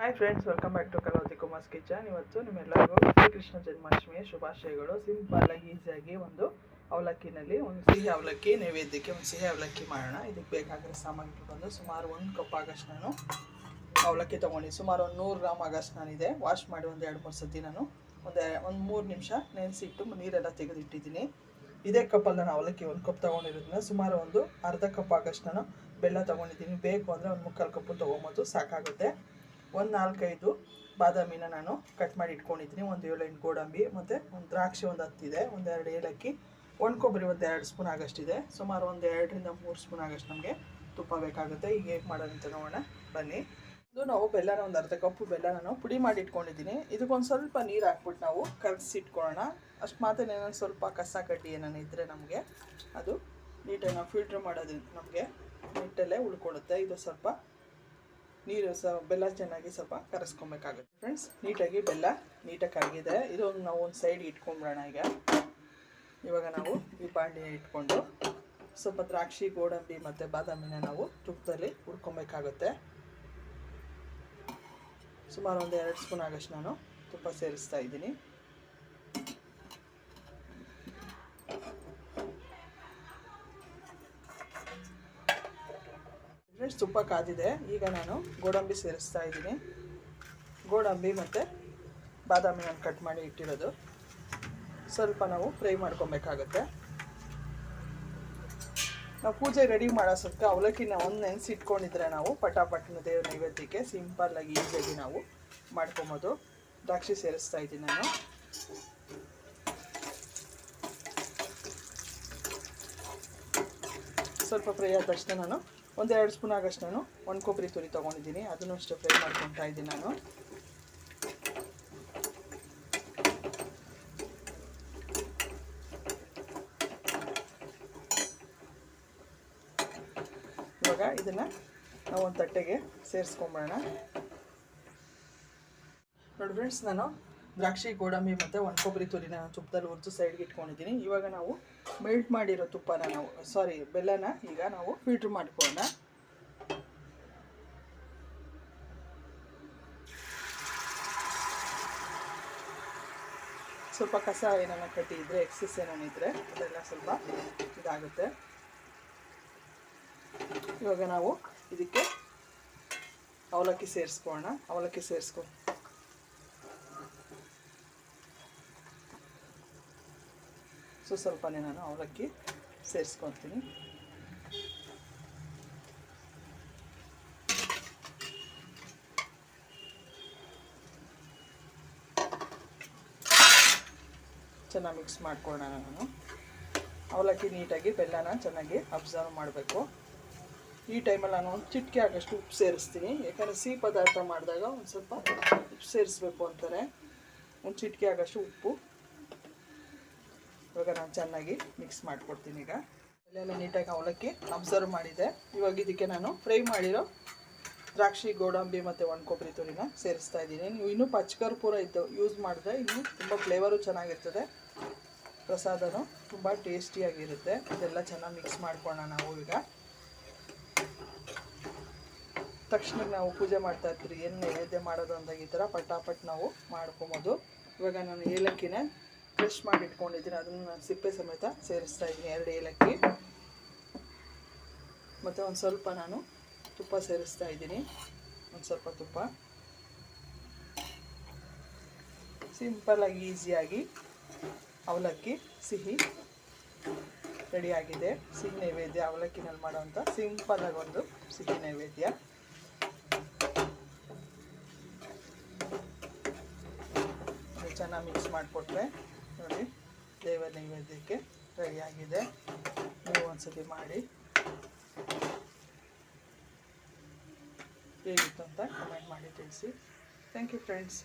Hi friends welcome back to Kalavathi Kumar's kitchen ಇವತ್ತು ನಿಮ್ಮೆಲ್ಲರಿಗೂ ಶ್ರೀಕೃಷ್ಣ ಜನ್ಮಾಷ್ಟಮಿಯ ಶುಭಾಶಯಗಳು. ಸಿಂಪಲ್ ಆಗಿ ಈಸಿಯಾಗಿ ಒಂದು ಅವಲಕ್ಕಿನಲ್ಲಿ, ಒಂದು ಸಿಹಿ ಅವಲಕ್ಕಿ, ನೈವೇದ್ಯಕ್ಕೆ ಒಂದು ಸಿಹಿ ಅವಲಕ್ಕಿ ಮಾಡೋಣ. ಇದಕ್ಕೆ ಬೇಕಾಗಿರೋ ಸಾಮಾನು ಬಂದು ಸುಮಾರು ಒಂದು ಕಪ್ ಆಗಷ್ಟು ನಾನು ಅವಲಕ್ಕಿ ತೊಗೊಂಡು ಸುಮಾರು ಒಂದು ನೂರು ಗ್ರಾಮ್ ಆಗಷ್ಟು ನಾನಿದೆ ವಾಶ್ ಮಾಡಿ ಒಂದು ಎರಡು ಮೂರು ಸತಿ ನಾನು ಒಂದು ಒಂದು ಮೂರು ನಿಮಿಷ ನೆನೆಸಿಟ್ಟು ನೀರೆಲ್ಲ ತೆಗೆದಿಟ್ಟಿದ್ದೀನಿ. ಇದೇ ಕಪ್ಪಲ್ಲಿ ನಾನು ಅವಲಕ್ಕಿ ಒಂದು ಕಪ್ ತೊಗೊಂಡಿರೋದ್ರಿಂದ ಸುಮಾರು ಒಂದು ಅರ್ಧ ಕಪ್ ಆಗಷ್ಟು ನಾನು ಬೆಲ್ಲ ತೊಗೊಂಡಿದ್ದೀನಿ. ಬೇಕು ಅಂದರೆ ಒಂದು ಮುಕ್ಕಾಲು ಕಪ್ಪು ತೊಗೊಬೋದು. ಸಾಕಾಗುತ್ತೆ. ಒಂದು ನಾಲ್ಕೈದು ಬಾದಾಮಿನ ನಾನು ಕಟ್ ಮಾಡಿ ಇಟ್ಕೊಂಡಿದ್ದೀನಿ. ಒಂದು ಏಳು ಎಂಟು ಗೋಡಂಬಿ ಮತ್ತು ಒಂದು ದ್ರಾಕ್ಷಿ ಒಂದು ಹತ್ತಿದೆ ಒಂದು ಎರಡು ಏಲಕ್ಕಿ, ಒಂದು ಕೊಬ್ಬರಿ ಒಂದು ಎರಡು ಸ್ಪೂನ್ ಆಗಷ್ಟಿದೆ ಸುಮಾರು ಒಂದು ಎರಡರಿಂದ ಮೂರು ಸ್ಪೂನ್ ಆಗಷ್ಟು ನಮಗೆ ತುಪ್ಪ ಬೇಕಾಗುತ್ತೆ. ಈಗ ಹೇಗೆ ಮಾಡೋದು ಅಂತ ನೋಡೋಣ. ಬನ್ನಿ. ಇದು ನಾವು ಬೆಲ್ಲನ ಒಂದು ಅರ್ಧ ಕಪ್ಪು ಬೆಲ್ಲ ನಾನು ಪುಡಿ ಮಾಡಿ ಇಟ್ಕೊಂಡಿದ್ದೀನಿ. ಇದಕ್ಕೊಂದು ಸ್ವಲ್ಪ ನೀರು ಹಾಕ್ಬಿಟ್ಟು ನಾವು ಕಲಸಿಟ್ಕೊಳ್ಳೋಣ ಅಷ್ಟು ಮಾತ್ರ ಏನಾದ್ರು ಸ್ವಲ್ಪ ಕಸ ಕಡ್ಡಿ ಏನಾರು ಇದ್ದರೆ ನಮಗೆ ಅದು ನೀಟಾಗಿ ನಾವು ಫಿಲ್ಟ್ರ್ ಮಾಡೋದ್ರಿಂದ ನಮಗೆ ನೀಟಲ್ಲೇ ಉಳ್ಕೊಳ್ಳುತ್ತೆ. ಇದು ಸ್ವಲ್ಪ ನೀರು ಸ, ಬೆಲ್ಲ ಚೆನ್ನಾಗಿ ಸ್ವಲ್ಪ ಕರೆಸ್ಕೊಬೇಕಾಗುತ್ತೆ ಫ್ರೆಂಡ್ಸ್ ನೀಟಾಗಿ ಬೆಲ್ಲ ನೀಟಾಗಿ ಕರಗಿದೆ ಇದೊಂದು ನಾವು ಒಂದು ಸೈಡ್ ಇಟ್ಕೊಂಬಿಡೋಣ ಈಗ. ಇವಾಗ ನಾವು ಈ ಬಾಂಡಿನ ಇಟ್ಕೊಂಡು ಸ್ವಲ್ಪ ದ್ರಾಕ್ಷಿ, ಗೋಡಂಬಿ ಮತ್ತು ಬಾದಾಮಿನ ನಾವು ತುಪ್ಪದಲ್ಲಿ ಹುರ್ಕೊಬೇಕಾಗುತ್ತೆ. ಸುಮಾರು ಒಂದು ಎರಡು ಸ್ಪೂನ್ ಆಗಷ್ಟು ನಾನು ತುಪ್ಪ ಸೇರಿಸ್ತಾ ಇದ್ದೀನಿ. ಫ್ರೆಂಡ್ಸ್ ತುಪ್ಪ ಕಾದಿದೆ. ಈಗ ನಾನು ಗೋಡಂಬಿ ಸೇರಿಸ್ತಾ ಇದ್ದೀನಿ. ಗೋಡಂಬಿ ಮತ್ತು ಬಾದಾಮಿ ನಾನು ಕಟ್ ಮಾಡಿ ಇಟ್ಟಿರೋದು. ಸ್ವಲ್ಪ ನಾವು ಫ್ರೈ ಮಾಡ್ಕೊಬೇಕಾಗತ್ತೆ. ನಾವು ಪೂಜೆ ರೆಡಿ ಮಾಡೋಸಕ್ಕೆ ಅವಲಕ್ಕಿನ ಒಂದು ನೆನೆಸಿಟ್ಕೊಂಡಿದ್ರೆ ನಾವು ಪಟಾಪಟ್ಟಿನ ದೇವ್ರ ನೈವೇದ್ಯಕ್ಕೆ ಸಿಂಪಲ್ಲಾಗಿ ಈಸಿಯಾಗಿ ನಾವು ಮಾಡ್ಕೊಬೋದು. ದ್ರಾಕ್ಷಿ ಸೇರಿಸ್ತಾ ಇದ್ದೀನಿ ನಾನು. ಸ್ವಲ್ಪ ಫ್ರೈ ಆದ ತಕ್ಷಣ ನಾನು ಒಂದು ಎರಡು ಸ್ಪೂನ್ ಆಗಷ್ಟು ನಾನು ಒಂದು ಕೊಬ್ಬರಿ ತುರಿ ತೊಗೊಂಡಿದ್ದೀನಿ. ಅದನ್ನು ಅಷ್ಟೇ ಫ್ರೈ ಮಾಡ್ಕೊತಾ ಇದ್ದೀನಿ ನಾನು. ಇವಾಗ ಇದನ್ನು ನಾವು ಒಂದು ತಟ್ಟೆಗೆ ಸೇರಿಸ್ಕೊಂಬಿಡೋಣ ನೋಡಿ ಫ್ರೆಂಡ್ಸ್ ನಾನು ದ್ರಾಕ್ಷಿ, ಗೋಡಂಬಿ ಮತ್ತು ಒಣ ಕೊಬ್ಬರಿ ತುರಿನ ತುಪ್ಪದಲ್ಲಿ ಹುರಿದು ಸೈಡ್ಗೆ ಇಟ್ಕೊಂಡಿದ್ದೀನಿ. ಇವಾಗ ನಾವು ಮೆಲ್ಟ್ ಮಾಡಿರೋ ತುಪ್ಪನ ನಾವು ಸಾರಿ ಬೆಲ್ಲನ ಈಗ ನಾವು ಫಿಲ್ಟ್ರ್ ಮಾಡ್ಕೊಳ್ಳೋಣ. ಸ್ವಲ್ಪ ಕಸ ಏನಾನ ಕಟ್ಟಿ ಇದ್ದರೆ ಎಕ್ಸಸ್ ಏನಾನ ಇದ್ದರೆ ಅದೆಲ್ಲ ಸ್ವಲ್ಪ ಇದಾಗುತ್ತೆ. ಇವಾಗ ನಾವು ಇದಕ್ಕೆ ಅವಲಕ್ಕಿ ಸೇರಿಸ್ಕೊಳ್ಳೋಣ. ಅವಲಕ್ಕಿ ಸೇರಿಸ್ಕೊ ಸೊ ಸ್ವಲ್ಪನೇ ನಾನು ಅವಲಕ್ಕಿ ಸೇರಿಸ್ಕೊತೀನಿ. ಚೆನ್ನಾಗಿ ಮಿಕ್ಸ್ ಮಾಡ್ಕೊಳ್ಳೋಣ ನಾನು. ಅವಲಕ್ಕಿ ನೀಟಾಗಿ ಬೆಲ್ಲನ ಚೆನ್ನಾಗಿ ಅಬ್ಸರ್ವ್ ಮಾಡಬೇಕು. ಈ ಟೈಮಲ್ಲಿ ನಾನು ಒಂದು ಚಿಟಿಕೆ ಆಗಷ್ಟು ಉಪ್ಪು ಸೇರಿಸ್ತೀನಿ. ಯಾಕಂದರೆ ಸಿಹಿ ಪದಾರ್ಥ ಮಾಡಿದಾಗ ಒಂದು ಸ್ವಲ್ಪ ಉಪ್ಪು ಸೇರಿಸ್ಬೇಕು ಅಂತಾರೆ. ಒಂದು ಚಿಟಿಕೆ ಆಗಷ್ಟು ಉಪ್ಪು. ಇವಾಗ ನಾನು ಚೆನ್ನಾಗಿ ಮಿಕ್ಸ್ ಮಾಡಿಕೊಡ್ತೀನಿ ಈಗ. ಅಲ್ಲೆಲ್ಲ ನೀಟಾಗಿ ಅವಲಕ್ಕಿ ಅಬ್ಸರ್ವ್ ಮಾಡಿದೆ ಇವಾಗ ಇದಕ್ಕೆ ನಾನು ಫ್ರೈ ಮಾಡಿರೋ ದ್ರಾಕ್ಷಿ, ಗೋಡಂಬಿ ಮತ್ತು ಒಣ ಕೊಬ್ಬರಿ ತುರಿನ ಸೇರಿಸ್ತಾ ಇದ್ದೀನಿ. ನೀವು ಇನ್ನೂ ಪಚ್ಕರ್ಪೂರ ಇದ್ದು ಯೂಸ್ ಮಾಡಿದ್ರೆ ಇನ್ನೂ ತುಂಬ ಫ್ಲೇವರು ಚೆನ್ನಾಗಿರ್ತದೆ. ಪ್ರಸಾದನೂ ತುಂಬ ಟೇಸ್ಟಿಯಾಗಿರುತ್ತೆ ಇದೆಲ್ಲ ಚೆನ್ನಾಗಿ ಮಿಕ್ಸ್ ಮಾಡ್ಕೊಳ್ಳೋಣ ನಾವು ಈಗ. ತಕ್ಷಣ ನಾವು ಪೂಜೆ ಮಾಡ್ತಾ ಇರ್ತೀರಿ ಏನು ನೈವೇದ್ಯ ಮಾಡೋದು ಅಂದಾಗ ಈ ಥರ ಪಟಾಪಟ್ ನಾವು ಮಾಡ್ಕೊಬೋದು. ಇವಾಗ ನಾನು ಏಲಕ್ಕಿನ ಕ್ರಷ್ ಮಾಡಿ ಇಟ್ಕೊಂಡಿದ್ದೀನಿ ಅದನ್ನು ನಾನು ಸಿಪ್ಪೆ ಸಮೇತ ಸೇರಿಸ್ತಾ ಇದ್ದೀನಿ ಎರಡು ಏಲಕ್ಕಿ. ಮತ್ತು ಒಂದು ಸ್ವಲ್ಪ ನಾನು ತುಪ್ಪ ಸೇರಿಸ್ತಾ ಇದ್ದೀನಿ. ಒಂದು ಸ್ವಲ್ಪ ತುಪ್ಪ. ಸಿಂಪಲ್ಲಾಗಿ ಈಸಿಯಾಗಿ ಅವಲಕ್ಕಿ, ಸಿಹಿ ರೆಡಿಯಾಗಿದೆ ಸಿಹಿ ನೈವೇದ್ಯ ಅವಲಕ್ಕಿನಲ್ಲಿ ಮಾಡೋವಂಥ ಸಿಂಪಲ್ಲಾಗಿ ಒಂದು ಸಿಹಿ ನೈವೇದ್ಯ. ಚೆನ್ನಾಗಿ ಮಿಕ್ಸ್ ಮಾಡಿಕೊಟ್ರೆ ನೋಡಿ, ದೇವ ನೈವೇದ್ಯಕ್ಕೆ ರೆಡಿಯಾಗಿದೆ. ನೀವು ಒಂದ್ಸತಿ ಮಾಡಿ. ಹೇಗಿತ್ತು ಅಂತ ಕಮೆಂಟ್ ಮಾಡಿ ತಿಳಿಸಿ. Thank you friends